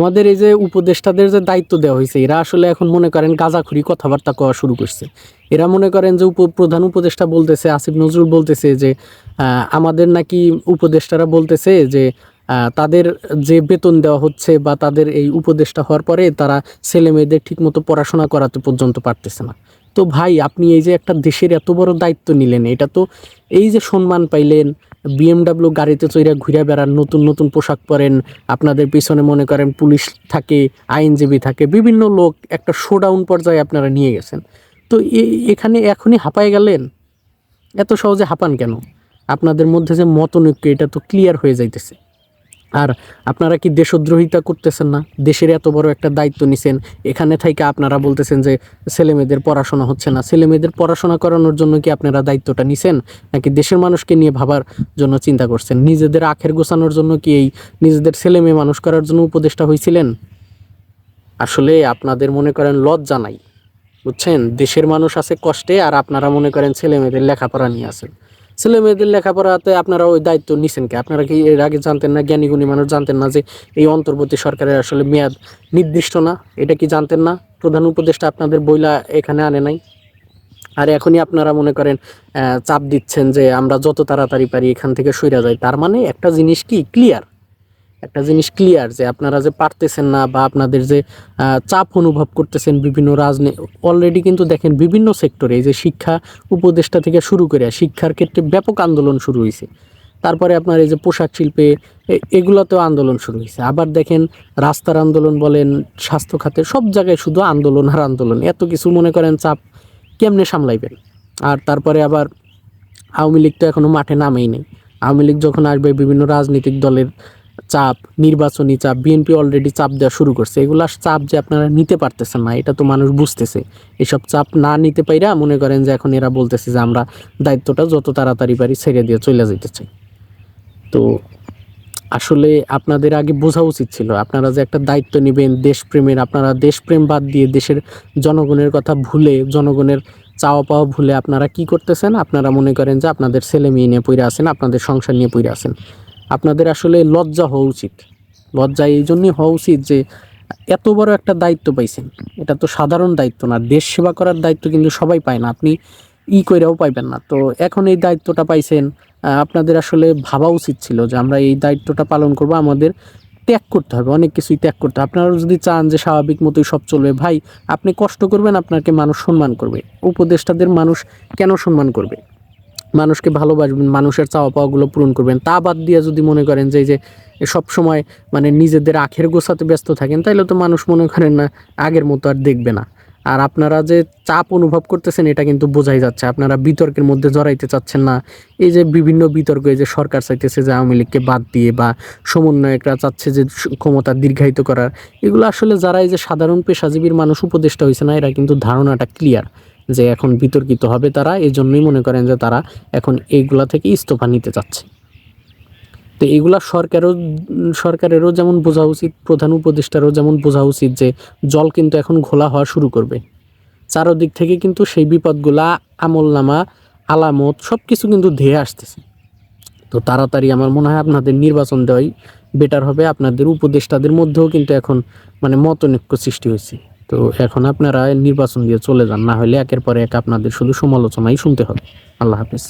আমাদের এই যে উপদেষ্টাদের যে দায়িত্ব দেওয়া হয়েছে, এরা আসলে এখন মনে করেন গাঁজাখুরি কথাবার্তা কওয়া শুরু করছে। এরা মনে করেন যে উপ, প্রধান উপদেষ্টা বলতেছে, আসিফ নজরুল বলতেছে যে আমাদের নাকি উপদেষ্টারা বলতেছে যে তাদের যে বেতন দেওয়া হচ্ছে বা তাদের এই উপদেষ্টা হওয়ার পরে তারা ছেলে মেয়েদের ঠিকমতো পড়াশোনা করাতে পর্যন্ত পারতেছে না। তো ভাই, আপনি এই যে একটা দেশের এত বড় দায়িত্ব নিলেন, এটা তো এই যে সম্মান পাইলেন বিএমডাব্লিউ গাড়িতে চইরা ঘুরে বেড়ান, নতুন নতুন পোশাক পরেন। আপনাদের পিছনে মনে করেন পুলিশ থাকে, আইনজীবী থাকে, বিভিন্ন লোক একটা শোডাউন পর্যায়ে আপনারা নিয়ে গেছেন। তো এখানে এখনই হাঁপায় গেলেন? এত সহজে হাঁপান কেন? আপনাদের মধ্যে যে মতনৈক্য, এটা তো ক্লিয়ার হয়ে যাইতেছে। আর আপনারা কি দেশদ্রোহিতা করতেছেন না? দেশের এত বড় একটা দায়িত্ব নিছেন, এখানে থেকে আপনারা বলতেছেন যে ছেলে মেয়েদের পড়াশোনা হচ্ছে না। ছেলে মেয়েদের পড়াশোনা করানোর জন্য কি আপনারা দায়িত্বটা নিছেন? নাকি দেশের মানুষকে নিয়ে ভাবার জন্য চিন্তা করছেন? নিজেদের আখের গোছানোর জন্য কি এই নিজেদের ছেলে মেয়ে মানুষ করার জন্য উপদেষ্টা হয়েছিলেন আসলে আপনাদের মনে করেন লজ্জা নাই, বুঝছেন? দেশের মানুষ আছে কষ্টে আর আপনারা মনে করেন ছেলে মেয়েদের লেখাপড়া নিয়ে আছেন। ছেলে মেয়েদের লেখাপড়াতে আপনারা ওই দায়িত্ব নিছেন কি? আপনারা কি এর আগে জানতেন না, জ্ঞানীগুণী মানুষ জানতেন না যে এই অন্তর্বর্তী সরকারের আসলে মেয়াদ নির্দিষ্ট না? এটা কি জানতেন না? প্রধান উপদেষ্টা আপনাদের বইলা এখানে আনে নাই? আর এখনই আপনারা মনে করেন চাপ দিচ্ছেন যে আমরা যত তাড়াতাড়ি পারি এখান থেকে সইরা যাই। তার মানে একটা জিনিস কি? ক্লিয়ার একটা জিনিস ক্লিয়ার যে আপনারা যে পারতেছেন না বা আপনাদের যে চাপ অনুভব করতেছেন বিভিন্ন রাজনীতি অলরেডি কিন্তু দেখেন বিভিন্ন সেক্টরে এই যে শিক্ষা উপদেষ্টা থেকে শুরু করে শিক্ষার ক্ষেত্রে ব্যাপক আন্দোলন শুরু হয়েছে তারপরে আপনার এই যে পোশাক শিল্পে এগুলোতেও আন্দোলন শুরু হয়েছে আবার দেখেন রাস্তার আন্দোলন বলেন, স্বাস্থ্য খাতে সব জায়গায় শুধু আন্দোলন আর আন্দোলন। এত কিছু মনে করেন চাপ কেমনে সামলাইবেন? আর তারপরে আবার আওয়ামী লীগ তো এখনও মাঠে নামেই নেই। আওয়ামী লীগ যখন আসবে বিভিন্ন রাজনৈতিক দলের চাপ, নির্বাচনী চাপ বিএনপি অলরেডি চাপ দেওয়া শুরু করছে। এগুলা চাপ যে আপনারা নিতে পারতেছেন না, এটা তো মানুষ বুঝতেছে। এসব চাপ না নিতে পাইরা মনে করেন যে এখন এরা বলতেছে যে আমরা দায়িত্বটা যত তাড়াতাড়ি পারি ছেড়ে দিয়ে চলে যেতে চাই তো আসলে আপনাদের আগে বোঝা উচিত ছিল, আপনারা যে একটা দায়িত্ব নেবেন দেশপ্রেমের, আপনারা দেশপ্রেম বাদ দিয়ে দেশের জনগণের কথা ভুলে, জনগণের চাওয়া পাওয়া ভুলে আপনারা কি করতেছেন? আপনারা মনে করেন যে আপনাদের ছেলে মেয়ে নিয়ে পড়ে আছেন, আপনাদের সংসার নিয়ে পড়ে আছেন। আপনাদের আসলে লজ্জা হওয়া উচিত। লজ্জা এই জন্যই হওয়া উচিত যে এত বড় একটা দায়িত্ব পাইছেন। এটা তো সাধারণ দায়িত্ব না, দেশ সেবা করার দায়িত্ব কিন্তু সবাই পায় না, আপনি ই কইরাও পাইবেন না। তো এখন এই দায়িত্বটা পাইছেন আপনাদের আসলে ভাবা উচিত ছিল যে আমরা এই দায়িত্বটা পালন করব, আমাদের ত্যাগ করতে হবে, অনেক কিছুই ত্যাগ করতে হবে। আপনারা যদি চান যে স্বাভাবিক মতোই সব চলবে, ভাই, আপনি কষ্ট করবেন, আপনাকে মানুষ সম্মান করবে। উপদেষ্টাদের মানুষ কেন সম্মান করবে? মানুষকে ভালোবাসবেন, মানুষের চাওয়া পাওয়াগুলো পূরণ করবেন। তা বাদ দিয়ে যদি মনে করেন যে যে সব সময় মানে নিজেদের আখের গোছাতে ব্যস্ত থাকেন তাহলে তো মানুষ মনে করেন না আগের মতো আর দেখবে না। আর আপনারা যে চাপ অনুভব করতেছেন, এটা কিন্তু বোঝাই যাচ্ছে। আপনারা বিতর্কের মধ্যে জড়াইতে চাচ্ছেন না। এই যে বিভিন্ন বিতর্ক, এই যে সরকার চাইতেছে যে আওয়ামী লীগকে বাদ দিয়ে বা সমন্বয়করা চাচ্ছে যে ক্ষমতা দীর্ঘায়িত করার, এগুলো আসলে যারা এই যে সাধারণ পেশাজীবীর মানুষ, উপদেষ্টা হয়েছে না, এরা কিন্তু ধারণাটা ক্লিয়ার যে এখন বিতর্কিত হবে তারা এই জন্যই মনে করেন যে তারা এখন এইগুলা থেকে ইস্তফা নিতে চাচ্ছে। তো এগুলা সরকারও, সরকারেরও যেমন বোঝা উচিত, প্রধান উপদেষ্টারও যেমন বোঝা উচিত যে জল কিন্তু এখন ঘোলা হওয়া শুরু করবে। চারোদিক থেকে কিন্তু সেই বিপদগুলা, আমলনামা, আলামত সব কিছু কিন্তু ধেয়ে আসতেছে। তো তাড়াতাড়ি আমার মনে হয় আপনাদের নির্বাচন দেওয়াই বেটার হবে। আপনাদের উপদেষ্টাদের মধ্যেও কিন্তু এখন মানে মতনৈক্য সৃষ্টি হয়েছে। তো এখন আপনারা নির্বাচন দিয়ে চলে যান, না হলে একের পর এক আপনাদের শুধু সমালোচনাই শুনতে হবে। আল্লাহ হাফিজ।